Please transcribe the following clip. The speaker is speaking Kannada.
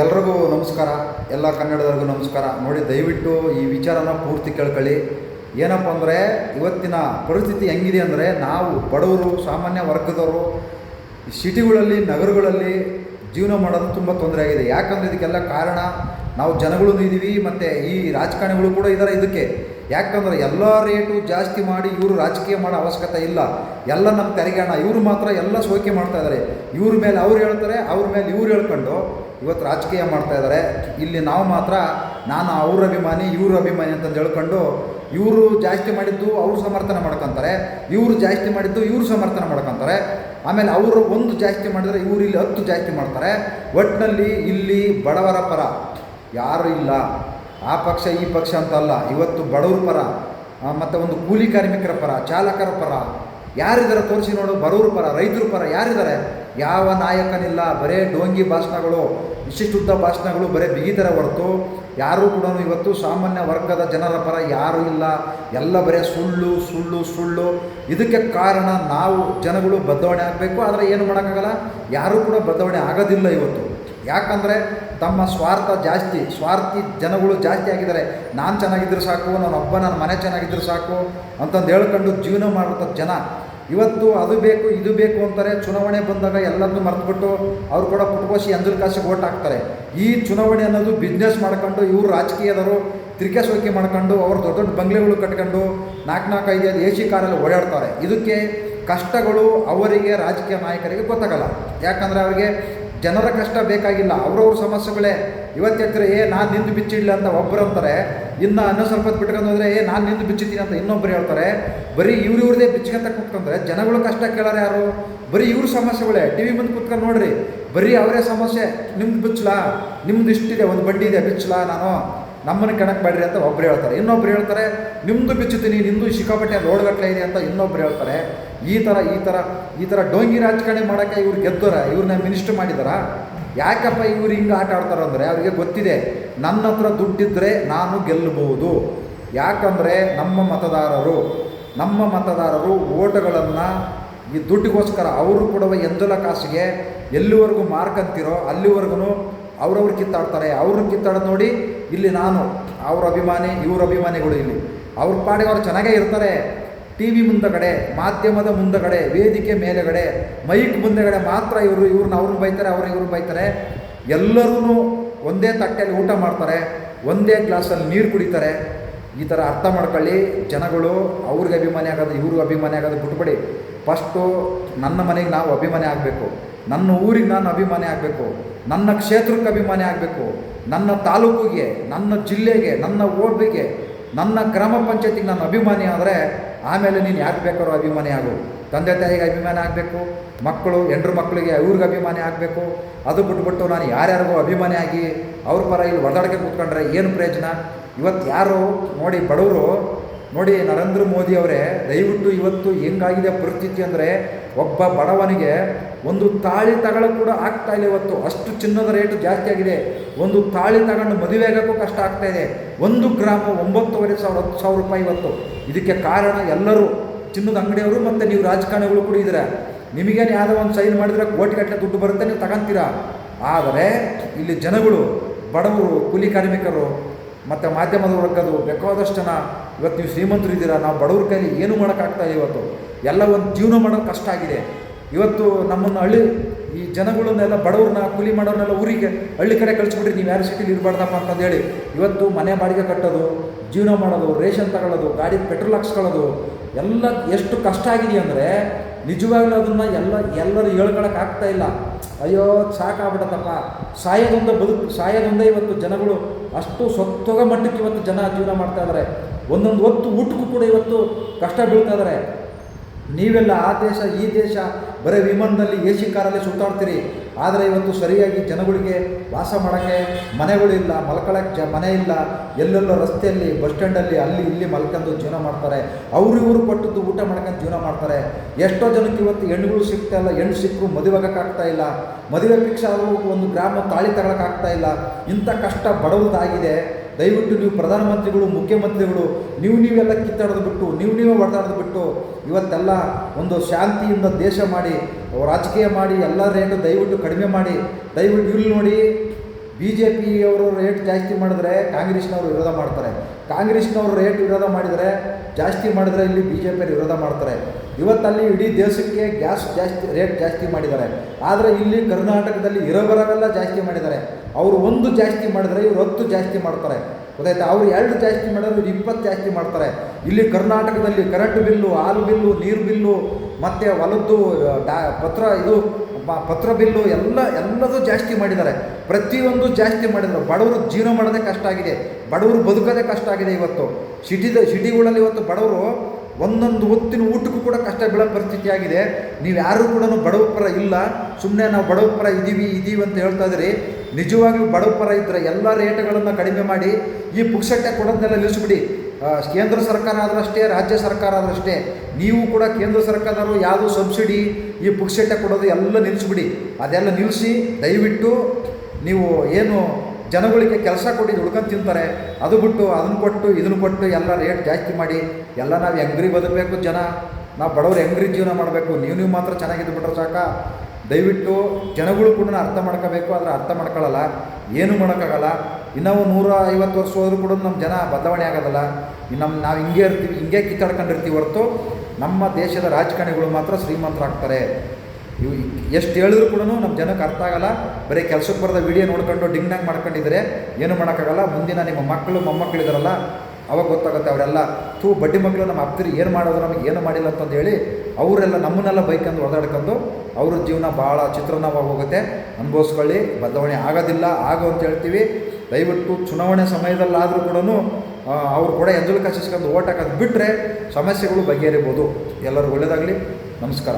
ಎಲ್ರಿಗೂ ನಮಸ್ಕಾರ, ಎಲ್ಲ ಕನ್ನಡದವ್ರಿಗೂ ನಮಸ್ಕಾರ. ನೋಡಿ, ದಯವಿಟ್ಟು ಈ ವಿಚಾರನ ಪೂರ್ತಿ ಕೇಳ್ಕೊಳ್ಳಿ. ಏನಪ್ಪ ಅಂದರೆ, ಇವತ್ತಿನ ಪರಿಸ್ಥಿತಿ ಹೆಂಗಿದೆ ಅಂದರೆ, ನಾವು ಬಡವರು, ಸಾಮಾನ್ಯ ವರ್ಗದವರು ಸಿಟಿಗಳಲ್ಲಿ, ನಗರಗಳಲ್ಲಿ ಜೀವನ ಮಾಡೋದು ತುಂಬ ತೊಂದರೆ ಆಗಿದೆ. ಯಾಕಂದರೆ ಇದಕ್ಕೆಲ್ಲ ಕಾರಣ, ನಾವು ಜನಗಳು ಇದ್ದೀವಿ, ಮತ್ತು ಈ ರಾಜಕಾರಣಿಗಳು ಕೂಡ ಇದ್ದಾರೆ ಇದಕ್ಕೆ. ಯಾಕಂದರೆ, ಎಲ್ಲ ರೇಟು ಜಾಸ್ತಿ ಮಾಡಿ ಇವರು ರಾಜಕೀಯ ಮಾಡೋ ಅವಶ್ಯಕತೆ ಇಲ್ಲ. ಎಲ್ಲ ನಮ್ಮ ತೆರಿಗೆ ಹಣ ಇವರು ಮಾತ್ರ ಎಲ್ಲ ಸೋಕೆ ಮಾಡ್ತಾ ಇದ್ದಾರೆ. ಇವ್ರ ಮೇಲೆ ಅವ್ರು ಹೇಳ್ತಾರೆ, ಅವ್ರ ಮೇಲೆ ಇವ್ರು ಹೇಳ್ಕೊಂಡು ಇವತ್ತು ರಾಜಕೀಯ ಮಾಡ್ತಾ ಇದ್ದಾರೆ ಇಲ್ಲಿ ನಾವು ಮಾತ್ರ, ನಾನು ಅವ್ರ ಅಭಿಮಾನಿ, ಇವ್ರ ಅಭಿಮಾನಿ ಅಂತಂದು ಹೇಳ್ಕೊಂಡು, ಇವರು ಜಾಸ್ತಿ ಮಾಡಿದ್ದು ಅವರು ಸಮರ್ಥನೆ ಮಾಡ್ಕೊತಾರೆ, ಇವರು ಜಾಸ್ತಿ ಮಾಡಿದ್ದು ಇವರು ಸಮರ್ಥನೆ ಮಾಡ್ಕೊತಾರೆ. ಆಮೇಲೆ ಅವರು ಒಂದು ಜಾಸ್ತಿ ಮಾಡಿದರೆ ಇವರು ಇಲ್ಲಿ ಹತ್ತು ಜಾಸ್ತಿ ಮಾಡ್ತಾರೆ. ಒಟ್ಟಿನಲ್ಲಿ ಇಲ್ಲಿ ಬಡವರ ಪರ ಯಾರು ಇಲ್ಲ. ಆ ಪಕ್ಷ, ಈ ಪಕ್ಷ ಅಂತಲ್ಲ ಇವತ್ತು ಬಡವ್ರ ಪರ ಮತ್ತು ಒಂದು ಕೂಲಿ ಕಾರ್ಮಿಕರ ಪರ, ಚಾಲಕರ ಪರ ಯಾರಿದ್ದಾರೆ ತೋರಿಸಿ ನೋಡು, ಬರೋರು ಪರ, ರೈತರ ಪರ ಯಾರಿದ್ದಾರೆ? ಯಾವ ನಾಯಕನಿಲ್ಲ, ಬರೇ ಡೋಂಗಿ ಭಾಷಣಗಳು ಇಷ್ಟಿಷ್ಟುದ್ದ ಭಾಷಣಗಳು ಬರೇ ಬಿಗಿತರ ಹೊರತು, ಯಾರೂ ಕೂಡ ಇವತ್ತು ಸಾಮಾನ್ಯ ವರ್ಗದ ಜನರ ಪರ ಯಾರೂ ಇಲ್ಲ. ಎಲ್ಲ ಬರೇ ಸುಳ್ಳು ಸುಳ್ಳು ಸುಳ್ಳು. ಇದಕ್ಕೆ ಕಾರಣ ನಾವು ಜನಗಳು ಬದಲಾವಣೆ ಆಗಬೇಕು, ಆದರೆ ಏನು ಮಾಡೋಕ್ಕಾಗಲ್ಲ? ಯಾರೂ ಕೂಡ ಬದಲಾವಣೆ ಆಗೋದಿಲ್ಲ ಇವತ್ತು. ಯಾಕಂದರೆ ತಮ್ಮ ಸ್ವಾರ್ಥ ಜಾಸ್ತಿ, ಸ್ವಾರ್ಥಿ ಜನಗಳು ಜಾಸ್ತಿ ಆಗಿದ್ದಾರೆ. ನಾನು ಚೆನ್ನಾಗಿದ್ದರೆ ಸಾಕು ನನ್ನ ಒಬ್ಬ ನನ್ನ ಮನೆ ಚೆನ್ನಾಗಿದ್ದರೆ ಸಾಕು ಅಂತಂದು ಹೇಳ್ಕೊಂಡು ಜೀವನ ಮಾಡುವಂಥ ಜನ ಇವತ್ತು ಅದು ಬೇಕು, ಇದು ಬೇಕು ಅಂತಾರೆ. ಚುನಾವಣೆ ಬಂದಾಗ ಎಲ್ಲದನ್ನೂ ಮರೆತುಬಿಟ್ಟು ಅವ್ರು ಕೂಡ ಪುಟ್ಕೋಸಿ ಅಂಜಲ್ ಕಾಸಿಗೆ ಓಟ್ ಹಾಕ್ತಾರೆ. ಈ ಚುನಾವಣೆ ಅನ್ನೋದು ಬಿಸ್ನೆಸ್ ಮಾಡ್ಕೊಂಡು, ಇವರು ರಾಜಕೀಯದವರು ತಿರ್ಕೆ ಸೋಕೆ ಮಾಡ್ಕೊಂಡು, ಅವ್ರು ದೊಡ್ಡ ದೊಡ್ಡ ಬಂಗ್ಲೆಗಳು ಕಟ್ಕೊಂಡು ನಾಲ್ಕು ನಾಲ್ಕು ಐದು ಐದು ಎ ಸಿ ಕಾರಲ್ಲಿ ಓಡಾಡ್ತಾರೆ. ಇದಕ್ಕೆ ಕಷ್ಟಗಳು ಅವರಿಗೆ ರಾಜಕೀಯ ನಾಯಕರಿಗೆ ಗೊತ್ತಾಗಲ್ಲ. ಯಾಕಂದರೆ ಅವರಿಗೆ ಜನರ ಕಷ್ಟ ಬೇಕಾಗಿಲ್ಲ, ಅವ್ರವ್ರ ಸಮಸ್ಯೆಗಳೇ. ಇವತ್ತೆತ್ತರೆ ಏ, ನಾನು ನಿಂದು ಬಿಚ್ಚಿಡ್ಲಿ ಅಂತ ಒಬ್ಬರು ಅಂತಾರೆ. ಇನ್ನು ಇನ್ನೂ ಸ್ವಲ್ಪ ಬಿಟ್ಕೊಂಡು ಏ, ನಾನು ನಿಂದು ಬಿಚ್ಚಿದ್ದೀನಿ ಅಂತ ಇನ್ನೊಬ್ಬರು ಹೇಳ್ತಾರೆ. ಬರೀ ಇವ್ರು ಇವ್ರದೇ ಬಿಚ್ಕೊಂತ ಕೂತ್ಕೊಂಡ್ರೆ ಜನಗಳು ಕಷ್ಟ ಕೇಳಾರೆ ಯಾರು? ಬರೀ ಇವ್ರ ಸಮಸ್ಯೆಗಳೇ. ಟಿ ವಿ ಮುಂದೆ ಕೂತ್ಕೊಂಡು ನೋಡ್ರಿ. ಬರೀ ಅವರೇ ಸಮಸ್ಯೆ. ನಿಮ್ದು ಬಿಚ್ಚಲಾ ನಿಮ್ದು ಇಷ್ಟಿದೆ. ಒಂದು ಬಡ್ಡಿ ಇದೆ. ಬಿಚ್ಚಲಾ ನಾನು ನಮ್ಮನ್ನು ಕೆಣಕ್ಕೆ ಬೇಡ್ರಿ ಅಂತ ಒಬ್ರು ಹೇಳ್ತಾರೆ. ಇನ್ನೊಬ್ರು ಹೇಳ್ತಾರೆ ನಿಮ್ಮದು ಬಿಚ್ಚುತ್ತೀನಿ ನಿಮ್ಮದು ಶಿಖಾಪಟ್ಟೆ ರೋಡ್ಗಟ್ಟಲೆ ಇದೆ ಅಂತ ಇನ್ನೊಬ್ರು ಹೇಳ್ತಾರೆ. ಈ ಥರ ಈ ಥರ ಈ ಥರ ಡೋಂಗಿ ರಾಜಕಾರಣಿ ಮಾಡೋಕ್ಕೆ ಇವ್ರು ಗೆದ್ದೋರ ಇವ್ರನ್ನ ಮಿನಿಸ್ಟ್ರ್ ಮಾಡಿದಾರ. ಯಾಕಪ್ಪ ಇವ್ರು ಹಿಂಗೆ ಆಟ ಆಡ್ತಾರೆ ಅಂದರೆ ಅವರಿಗೆ ಗೊತ್ತಿದೆ, ನನ್ನ ಹತ್ರ ದುಡ್ಡಿದ್ದರೆ ನಾನು ಗೆಲ್ಲಬಹುದು. ಯಾಕಂದರೆ ನಮ್ಮ ಮತದಾರರು ನಮ್ಮ ಮತದಾರರು ಓಟುಗಳನ್ನು ಈ ದುಡ್ಡಿಗೋಸ್ಕರ ಅವರು ಕೊಡುವ ಎಂದಲ ಕಾಸಿಗೆ ಎಲ್ಲಿವರೆಗೂ ಮಾರ್ಕಂತಿರೋ ಅಲ್ಲಿವರೆಗೂ ಅವ್ರವ್ರು ಕಿತ್ತಾಡ್ತಾರೆ, ಅವ್ರನ್ನ ಕಿತ್ತಾಡೋದು ನೋಡಿ ಇಲ್ಲಿ ನಾನು, ಅವ್ರ ಅಭಿಮಾನಿ, ಇವ್ರ ಅಭಿಮಾನಿಗಳು ಇಲ್ಲಿ. ಅವ್ರ ಪಾಡಿಗೆ ಅವ್ರು ಚೆನ್ನಾಗೇ ಇರ್ತಾರೆ. ಟಿ ವಿ ಮುಂದಗಡೆ, ಮಾಧ್ಯಮದ ಮುಂದಗಡೆ, ವೇದಿಕೆ ಮೇಲೆಗಡೆ, ಮೈಕ್ ಮುಂದೆಗಡೆ ಮಾತ್ರ ಇವರು ಇವ್ರನ್ನ ಅವ್ರನ್ನ ಬೈತಾರೆ ಅವ್ರನ್ನ ಇವ್ರನ್ನ ಬೈತಾರೆ. ಎಲ್ಲರೂ ಒಂದೇ ತಟ್ಟೆಯಲ್ಲಿ ಊಟ ಮಾಡ್ತಾರೆ, ಒಂದೇ ಗ್ಲಾಸಲ್ಲಿ ನೀರು ಕುಡಿತಾರೆ. ಈ ಥರ ಅರ್ಥ ಮಾಡ್ಕೊಳ್ಳಿ. ಜನಗಳು ಅವ್ರಿಗೆ ಅಭಿಮಾನಿ ಆಗೋದು, ಇವ್ರಿಗೆ ಅಭಿಮಾನಿ ಆಗೋದು ಬಿಟ್ಬಿಡಿ. ಫಸ್ಟು ನನ್ನ ಮನೆಗೆ ನಾವು ಅಭಿಮಾನಿ ಆಗಬೇಕು. ನನ್ನ ಊರಿಗೆ ನಾನು ಅಭಿಮಾನಿ ಆಗಬೇಕು. ನನ್ನ ಕ್ಷೇತ್ರಕ್ಕೆ ಅಭಿಮಾನಿ ಆಗಬೇಕು. ನನ್ನ ತಾಲೂಕಿಗೆ, ನನ್ನ ಜಿಲ್ಲೆಗೆ, ನನ್ನ ಓಡ್ಬಿಗೆ ನನ್ನ ಗ್ರಾಮ ಪಂಚಾಯತಿಗೆ ನಾನು ಅಭಿಮಾನಿ ಆದರೆ ಆಮೇಲೆ ನೀನು ಯಾಕೆ ಬೇಕಾದ್ರೂ ಅಭಿಮಾನಿ ಆಗು. ತಂದೆ ತಾಯಿಗೆ ಅಭಿಮಾನಿ ಆಗಬೇಕು, ಮಕ್ಕಳು, ಹೆಂಡ್ರು ಮಕ್ಕಳಿಗೆ ಇವ್ರಿಗೆ ಅಭಿಮಾನಿ ಆಗಬೇಕು. ಅದು ಬಿಟ್ಬಿಟ್ಟು ನಾನು ಯಾರ್ಯಾರಿಗೂ ಅಭಿಮಾನಿ ಆಗಿ ಅವ್ರ ಪರ ಇಲ್ಲಿ ಒಡಾಡಿಕೆ ಕೂತ್ಕೊಂಡ್ರೆ ಏನು ಪ್ರಯೋಜನ? ಇವತ್ತು ಯಾರು ನೋಡಿ ಬಡವರು, ನೋಡಿ ನರೇಂದ್ರ ಮೋದಿ ಅವರೇ, ದಯವಿಟ್ಟು ಇವತ್ತು ಹೆಂಗಾಗಿದೆ ಪರಿಸ್ಥಿತಿ ಅಂದರೆ ಒಬ್ಬ ಬಡವನಿಗೆ ಒಂದು ತಾಳಿ ತಗೊಳ್ಳೋಕೆ ಕೂಡ ಆಗ್ತಾ ಇಲ್ಲ ಇವತ್ತು. ಅಷ್ಟು ಚಿನ್ನದ ರೇಟು ಜಾಸ್ತಿ ಆಗಿದೆ. ಒಂದು ತಾಳಿ ತಗೊಂಡು ಮದುವೆ ಆಗೋಕ್ಕೂ ಕಷ್ಟ ಆಗ್ತಾ ಇದೆ. ಒಂದು ಗ್ರಾಮ ಒಂಬತ್ತುವರೆ ಸಾವಿರ, ಹತ್ತು ಸಾವಿರ ರೂಪಾಯಿ ಇವತ್ತು. ಇದಕ್ಕೆ ಕಾರಣ ಎಲ್ಲರೂ, ಚಿನ್ನದ ಅಂಗಡಿಯವರು ಮತ್ತು ನೀವು ರಾಜಕಾರಣಿಗಳು ಕೂಡ ಇದ್ದೀರಾ. ನಿಮಗೇನು ಯಾವುದೋ ಒಂದು ಸೈನ್ ಮಾಡಿದ್ರೆ ಕೋಟಿಗಟ್ಟಲೆ ದುಡ್ಡು ಬರುತ್ತೆ, ನೀವು ತಗೊಂತೀರಾ? ಆದರೆ ಇಲ್ಲಿ ಜನಗಳು, ಬಡವರು, ಕೂಲಿ ಕಾರ್ಮಿಕರು, ಮತ್ತು ಮಾಧ್ಯಮದ ವರ್ಗದು ಬೇಕಾದಷ್ಟು ಜನ ಇವತ್ತು ನೀವು ಶ್ರೀಮಂತರು ಇದ್ದೀರಾ, ನಾವು ಬಡವ್ರ ಕೈಲಿ ಏನೂ ಮಾಡೋಕ್ಕಾಗ್ತಾ ಇವತ್ತು? ಎಲ್ಲ ಒಂದು ಜೀವನ ಮಾಡೋದು ಕಷ್ಟ ಆಗಿದೆ. ಇವತ್ತು ನಮ್ಮನ್ನು ಹಳ್ಳಿ, ಈ ಜನಗಳನ್ನೆಲ್ಲ ಬಡವ್ರನ್ನ, ಕೂಲಿ ಮಾಡೋರ್ನೆಲ್ಲ ಊರಿಗೆ, ಹಳ್ಳಿ ಕಡೆ ಕಳಿಸ್ಬಿಟ್ರಿ ನೀವು ಯಾರು ಸಿಟಿಲಿ ಇರಬಾರ್ದಪ್ಪ ಅಂತಂದು ಹೇಳಿ. ಇವತ್ತು ಮನೆ ಬಾಡಿಗೆ ಕಟ್ಟೋದು, ಜೀವನ ಮಾಡೋದು, ರೇಷನ್ ತಗೊಳ್ಳೋದು ಗಾಡಿ ಪೆಟ್ರೋಲ್ ಹಾಕ್ಸ್ಕೊಳ್ಳೋದು, ಎಲ್ಲ ಎಷ್ಟು ಕಷ್ಟ ಆಗಿದೆ ಅಂದರೆ ನಿಜವಾಗ್ಲೂ ಅದನ್ನು ಎಲ್ಲ, ಎಲ್ಲರೂ ಹೇಳ್ಕೊಳಕ್ಕೆ ಆಗ್ತಾ ಇಲ್ಲ. ಅಯ್ಯೋ ಸಾಕಾಗ್ಬಿಡತ್ತಪ್ಪ ಸಾಯೋದೊಂದೇ ಬದುಕು, ಸಾಯೋದೊಂದೇ ಇವತ್ತು ಜನಗಳು ಅಷ್ಟು ಸೊತ್ತೋಗ ಮಟ್ಟಕ್ಕೆ ಇವತ್ತು ಜನ ಜೀವನ ಮಾಡ್ತಾ ಇದ್ದಾರೆ ಒಂದೊಂದು ಹೊತ್ತು ಊಟಕ್ಕೂ ಕೂಡ ಇವತ್ತು ಕಷ್ಟ ಬೀಳ್ತಾ ಇದ್ದಾರೆ ನೀವೆಲ್ಲ ಆ ದೇಶ, ಈ ದೇಶ, ಬರೀ ವಿಮಾನದಲ್ಲಿ ಎ ಸಿ ಕಾರಲ್ಲಿ ಸುತ್ತಾಡ್ತೀರಿ. ಆದರೆ ಇವತ್ತು ಸರಿಯಾಗಿ ಜನಗಳಿಗೆ ವಾಸ ಮಾಡೋಕ್ಕೆ ಮನೆಗಳಿಲ್ಲ ಮಲ್ಕೊಳ್ಳೋಕ್ಕೆ ಜ, ಮನೆ ಇಲ್ಲ. ಎಲ್ಲೆಲ್ಲೋ ರಸ್ತೆಯಲ್ಲಿ, ಬಸ್ ಸ್ಟ್ಯಾಂಡಲ್ಲಿ, ಅಲ್ಲಿ ಇಲ್ಲಿ ಮಲ್ಕೊಂಡು ಜೀವನ ಮಾಡ್ತಾರೆ. ಅವರು ಇವರು ಕೊಟ್ಟದ್ದು ಊಟ ಮಾಡ್ಕೊಂಡು ಜೀವನ ಮಾಡ್ತಾರೆ. ಎಷ್ಟೋ ಜನಕ್ಕೆ ಇವತ್ತು ಹೆಣ್ಣುಗಳು ಸಿಗ್ತಾ ಇಲ್ಲ, ಹೆಣ್ಣು ಸಿಕ್ಕರು ಮದುವೆ ಆಗೋಕ್ಕಾಗ್ತಾ ಇಲ್ಲ. ಮದುವೆ ಫಿಕ್ಸ್ ಒಂದು ಗ್ರಾಮ ತಾಳಿ ತಗೊಳಕ್ಕಾಗ್ತಾ ಇಲ್ಲ. ಇಂಥ ಕಷ್ಟ ಬಡವ್ರದ್ದಾಗಿದೆ. ದಯವಿಟ್ಟು ನೀವು ಪ್ರಧಾನಮಂತ್ರಿಗಳು, ಮುಖ್ಯಮಂತ್ರಿಗಳು, ನೀವು ನೀವೆಲ್ಲ ಕಿತ್ತಾಡೋದು ಬಿಟ್ಟು, ನೀವು ನೀವೇ ಹೊಡೆದಾಡೋದು ಬಿಟ್ಟು ಇವತ್ತೆಲ್ಲ ಒಂದು ಶಾಂತಿಯಿಂದ ದೇಶ ಮಾಡಿ ರಾಜಕೀಯ ಮಾಡಿ ಎಲ್ಲ ರೇಟು ದಯವಿಟ್ಟು ಕಡಿಮೆ ಮಾಡಿ. ದಯವಿಟ್ಟು ಇಲ್ಲಿ ನೋಡಿ. ಬಿ ಜೆ ಪಿಯವರು ರೇಟ್ ಜಾಸ್ತಿ ಮಾಡಿದ್ರೆ ಕಾಂಗ್ರೆಸ್ನವರು ವಿರೋಧ ಮಾಡ್ತಾರೆ. ಕಾಂಗ್ರೆಸ್ನವರು ರೇಟ್ ವಿರೋಧ ಮಾಡಿದರೆ ಜಾಸ್ತಿ ಮಾಡಿದರೆ ಇಲ್ಲಿ ಬಿ ಜೆ ಪಿಯವರು ವಿರೋಧ ಮಾಡ್ತಾರೆ. ಇವತ್ತಲ್ಲಿ ಇಡೀ ದೇಶಕ್ಕೆ ಗ್ಯಾಸ್ ಜಾಸ್ತಿ, ರೇಟ್ ಜಾಸ್ತಿ ಮಾಡಿದ್ದಾರೆ. ಆದರೆ ಇಲ್ಲಿ ಕರ್ನಾಟಕದಲ್ಲಿ ಇರೋಬರವೆಲ್ಲ ಜಾಸ್ತಿ ಮಾಡಿದ್ದಾರೆ. ಅವರು ಒಂದು ಜಾಸ್ತಿ ಮಾಡಿದರೆ ಇವರು ಹತ್ತು ಜಾಸ್ತಿ ಮಾಡ್ತಾರೆ. ಗೊತ್ತಾಯ್ತಾ? ಅವರು ಎರಡು ಜಾಸ್ತಿ ಮಾಡಿದ್ರೆ ಇವ್ರು ಇಪ್ಪತ್ತು ಜಾಸ್ತಿ ಮಾಡ್ತಾರೆ. ಇಲ್ಲಿ ಕರ್ನಾಟಕದಲ್ಲಿ ಕರೆಂಟ್ ಬಿಲ್ಲು ಹಾಲು ಬಿಲ್ಲು ನೀರು ಬಿಲ್ಲು ಮತ್ತು ಹೊಲದ್ದು, ಡಾ, ಪತ್ರ ಇದು ಪತ್ರ ಬಿಲ್ಲು ಎಲ್ಲ, ಎಲ್ಲದೂ ಜಾಸ್ತಿ ಮಾಡಿದ್ದಾರೆ. ಪ್ರತಿಯೊಂದು ಜಾಸ್ತಿ ಮಾಡಿದ್ದಾರೆ. ಬಡವರು ಜೀವನ ಮಾಡೋದೇ ಕಷ್ಟ ಆಗಿದೆ. ಬಡವರು ಬದುಕೋದೇ ಕಷ್ಟ ಆಗಿದೆ ಇವತ್ತು. ಸಿಟಿದ, ಸಿಟಿಗಳಲ್ಲಿ ಇವತ್ತು ಬಡವರು ಒಂದೊಂದು ಹೊತ್ತಿನ ಊಟಕ್ಕೂ ಕೂಡ ಕಷ್ಟ ಬೀಳೋ ಪರಿಸ್ಥಿತಿ ಆಗಿದೆ. ನೀವು ಯಾರೂ ಕೂಡ ಬಡವ ಪರ ಇಲ್ಲ. ಸುಮ್ಮನೆ ನಾವು ಬಡವ ಪರ ಇದ್ದೀವಿ ಇದ್ದೀವಿ ಅಂತ ಹೇಳ್ತಾ ಇದ್ರಿ. ನಿಜವಾಗ್ಲೂ ಬಡವ ಪರ ಇದ್ದರೆ ಎಲ್ಲ ರೇಟ್ಗಳನ್ನು ಕಡಿಮೆ ಮಾಡಿ ಈ ಪುಕ್ಸಟ್ಟೆ ಕೊಡೋದನ್ನೆಲ್ಲ ನಿಲ್ಲಿಸ್ಬಿಡಿ. ಕೇಂದ್ರ ಸರ್ಕಾರ ಆದರಷ್ಟೇ, ರಾಜ್ಯ ಸರ್ಕಾರ ಆದರಷ್ಟೇ. ನೀವು ಕೂಡ ಕೇಂದ್ರ ಸರ್ಕಾರದವರು ಯಾವುದು ಸಬ್ಸಿಡಿ, ಈ ಪುಕ್ಸಟ್ಟೆ ಕೊಡೋದು ಎಲ್ಲ ನಿಲ್ಲಿಸ್ಬಿಡಿ. ಅದೆಲ್ಲ ನಿಲ್ಲಿಸಿ, ದಯವಿಟ್ಟು ನೀವು ಏನು ಜನಗಳಿಗೆ ಕೆಲಸ ಕೊಡಿ ಉಳ್ಕೊಂಡು ತಿಂತಾರೆ. ಅದು ಬಿಟ್ಟು ಅದನ್ನು ಕೊಟ್ಟು, ಇದನ್ನು ಕೊಟ್ಟು ಎಲ್ಲ ರೇಟ್ ಜಾಸ್ತಿ ಮಾಡಿ, ಎಲ್ಲ ನಾವು ಹೆಂಗ್ರಿ ಬದುಕಬೇಕು ಜನ? ನಾವು ಬಡವರು ಹೆಂಗ್ರಿ ಜೀವನ ಮಾಡಬೇಕು? ನೀವು ನೀವು ಮಾತ್ರ ಚೆನ್ನಾಗಿದ್ದು ಬಿಟ್ರೆ ಸಾಕ. ದಯವಿಟ್ಟು ಜನಗಳು ಕೂಡ ಅರ್ಥ ಮಾಡ್ಕೋಬೇಕು, ಆದರೆ ಅರ್ಥ ಮಾಡ್ಕೊಳ್ಳಲ್ಲ ಏನು ಮಾಡೋಕ್ಕಾಗಲ್ಲ. ಇನ್ನೂ ನೂರ ಐವತ್ತು ವರ್ಷ ಹೋದ್ರೂ ಕೂಡ ನಮ್ಮ ಜನ ಬದಲಾವಣೆ ಆಗೋದಲ್ಲ. ನಮ್ಮ ನಾವು ಹಿಂಗೆ ಇರ್ತೀವಿ, ಹಿಂಗೆ ಕಿತ್ತಾಡ್ಕೊಂಡಿರ್ತೀವಿ ಹೊರತು ನಮ್ಮ ದೇಶದ ರಾಜಕಾರಣಿಗಳು ಮಾತ್ರ ಶ್ರೀಮಂತರಾಗ್ತಾರೆ. ಇವು ಎಷ್ಟು ಹೇಳಿದ್ರು ಕೂಡ ನಮ್ಮ ಜನಕ್ಕೆ ಅರ್ಥ ಆಗಲ್ಲ. ಬರೀ ಕೆಲಸಕ್ಕೆ ಬರೋದ ವಿಡಿಯೋ ನೋಡ್ಕೊಂಡು ಡಿಂಗ್ನಾಗ ಮಾಡ್ಕೊಂಡಿದ್ರೆ ಏನು ಮಾಡೋಕ್ಕಾಗಲ್ಲ. ಮುಂದಿನ ನಿಮ್ಮ ಮಕ್ಕಳು ಮೊಮ್ಮಕ್ಕಳು ಇದಾರಲ್ಲ, ಅವಾಗ ಗೊತ್ತಾಗುತ್ತೆ ಅವರೆಲ್ಲ ತೂ ಬಡ್ಡಿ ಮಕ್ಕಳು ನಮ್ಮ ಅಪ್ತಿರಿ ಏನು ಮಾಡೋದು, ನಮಗೆ ಏನು ಮಾಡಿಲ್ಲ ಅಂತಂದು ಹೇಳಿ ಅವರೆಲ್ಲ ನಮ್ಮನ್ನೆಲ್ಲ ಬೈಕಂದು ಹೊಡೆದಾಡ್ಕೊಂಡು ಅವ್ರ ಜೀವನ ಭಾಳ ಚಿತ್ರನವಾಗಿ ಹೋಗುತ್ತೆ. ಅನುಭವಿಸ್ಕೊಳ್ಳಿ, ಬದಲಾವಣೆ ಆಗೋದಿಲ್ಲ, ಆಗು ಅಂತ ಹೇಳ್ತೀವಿ. ದಯವಿಟ್ಟು ಚುನಾವಣೆ ಸಮಯದಲ್ಲಾದರೂ ಕೂಡ ಅವ್ರು ಕೂಡ ಎಂಜಲು ಕಸಿಸ್ಕೊಂಡು ಓಟ್ ಹಾಕೋದು ಬಿಟ್ಟರೆ ಸಮಸ್ಯೆಗಳು ಬಗೆಹರಿಬೋದು. ಎಲ್ಲರಿಗೂ ಒಳ್ಳೆಯದಾಗಲಿ ನಮಸ್ಕಾರ.